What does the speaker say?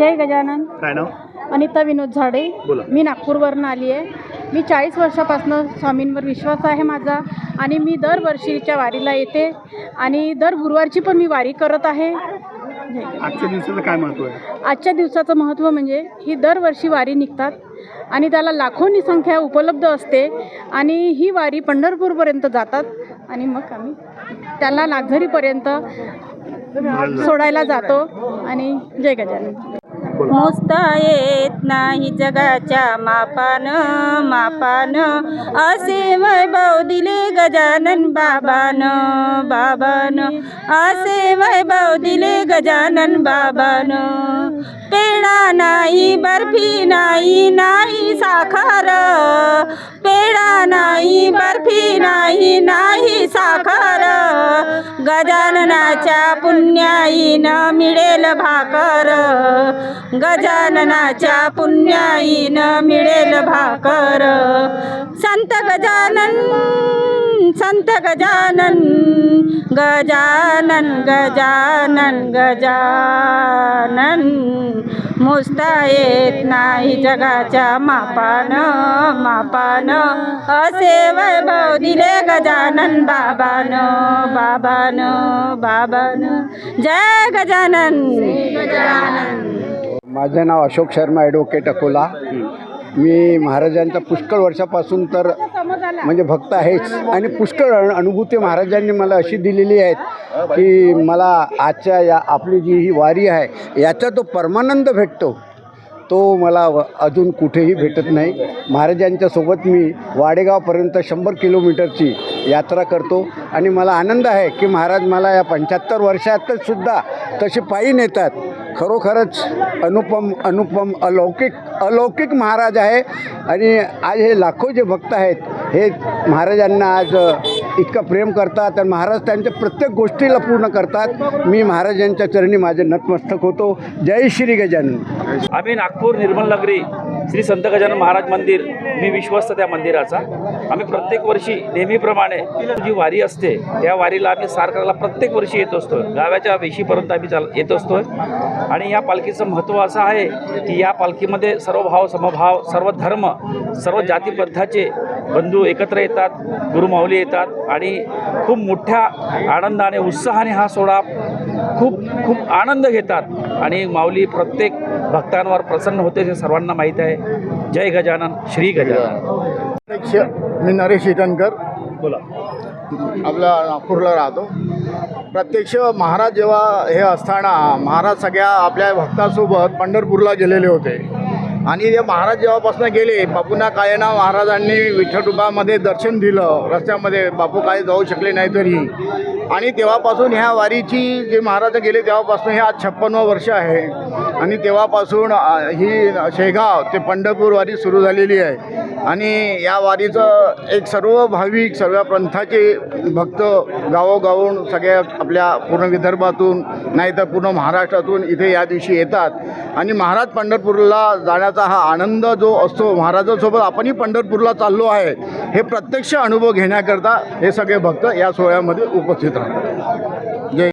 जय गजानन. काय नाव? अनिता विनोद झाडे. बोला. मी नागपूरवरून आली आहे. मी चाळीस वर्षापासून स्वामींवर विश्वास आहे माझा आणि मी दरवर्षीच्या वारीला येते आणि दर गुरुवारची पण मी वारी करत आहे. आजच्या दिवसाचं काय महत्त्व आहे? आजच्या दिवसाचं महत्त्व म्हणजे ही दरवर्षी वारी निघतात आणि त्याला लाखोंनी संख्या उपलब्ध असते आणि ही वारी पंढरपूरपर्यंत जातात आणि मग आम्ही त्याला नागझरीपर्यंत सोडायला जातो आणि जय गजानन. मोजता येत नाही जगाच्या मापान मापान. असे वैभव दिले गजानन बाबान बाबान. असे वैभव दिले गजानन बाबान. पेढा नाही बर्फी नाही नाही साखर. पेढा नाही बर्फी नाही नाही गजाननाच्या पुण्याईन मिळेल भाकर. गजाननाच्या पुण्याईन मिळेल भाकर. संत गजानन संत गजानन गजानन गजानन गजानन. मोजता येत नाही जगाच्या मापान मापान. असे वैभव दिले गजानन बाबान बाबान बाबान. जय गजानन. गजानन माझं नाव अशोक शर्मा ॲडव्होकेट अकोला. मी महाराजांच्या पुष्कळ वर्षापासून तर म्हणजे भक्त आहेच. आणि पुष्कळ अनुभूती महाराजांनी मला अशी दिलेली आहेत की मला आजच्या या आपली जी ही वारी आहे याचा तो परमानंद भेटतो. तो मला व- अजून कुठेही भेटत नाही. महाराजांच्या सोबत मी वाडेगावपर्यंत शंभर किलोमीटरची यात्रा करतो. आणि मला आनंद आहे की महाराज मला या पंच्याहत्तर वर्षातच सुद्धा तसे पायी नेतात. खरोखरच अनुपम अनुपम अलौकिक अलौकिक महाराज आहे. आणि आज हे लाखो जे भक्त आहेत हे महाराजांना आज इतकं प्रेम करतात आणि महाराज त्यांच्या प्रत्येक गोष्टीला पूर्ण करतात. मी महाराजांच्या चरणी माझे नतमस्तक होतो. जय श्री गजानन. आम्ही नागपूर निर्मल नगरी श्री संत गजानन महाराज मंदिर मी विश्वस्त त्या मंदिराचा. आम्ही प्रत्येक वर्षी नेहमीप्रमाणे जी वारी असते त्या वारीला आम्ही सार प्रत्येक वर्षी येत असतो गावाच्या वेशीपर्यंत आम्ही चाल येत असतो आणि या पालखीचं महत्त्व असं आहे की या पालखीमध्ये सर्व भाव समभाव सर्व धर्म सर्व जातीपंथाचे बंधू एकत्र येतात गुरुमाऊली येतात आणि खूप मोठ्या आनंदाने उत्साहाने हा सोहळा खूप खूप आनंद घेतात. आणि माऊली प्रत्येक भक्तांवर प्रसन्न होते हे सर्वांना माहीत आहे. जय गजानन श्री गजानन. प्रत्यक्ष मी नरेश इटनकर. बोला. आपला नागपूरला राहतो. प्रत्यक्ष महाराज जेव्हा हे असताना महाराज सगळ्या आपल्या भक्तासोबत पंढरपूरला गेलेले होते. आणि ते महाराज जेव्हापासून गेले बापूंना कायना महाराजांनी विठ्ठलरूपामध्ये दर्शन दिलं. रस्त्यामध्ये बापू काय जाऊ शकले नाही तरी. आणि तेव्हापासून ह्या वारीची जे महाराज गेले तेव्हापासून हे आज छप्पन्न वर्ष आहे. आणि तेव्हापासून ही शेगाव ते पंढरपूर वारी सुरू झालेली आहे. आणि या वारीचं एक सर्व भाविक सर्व पंथाचे भक्त गावोगावून सगळ्या आपल्या पूर्ण विदर्भातून नाही तर पूर्ण महाराष्ट्रातून इथे या दिवशी येतात. आणि महाराज पंढरपूरला जाण्याचा हा आनंद जो असतो महाराजांसोबत आपणही पंढरपूरला चाललो आहे हे प्रत्यक्ष अनुभव घेण्याकरता हे सगळे भक्त या सोहळ्यामध्ये उपस्थित राहतात. जय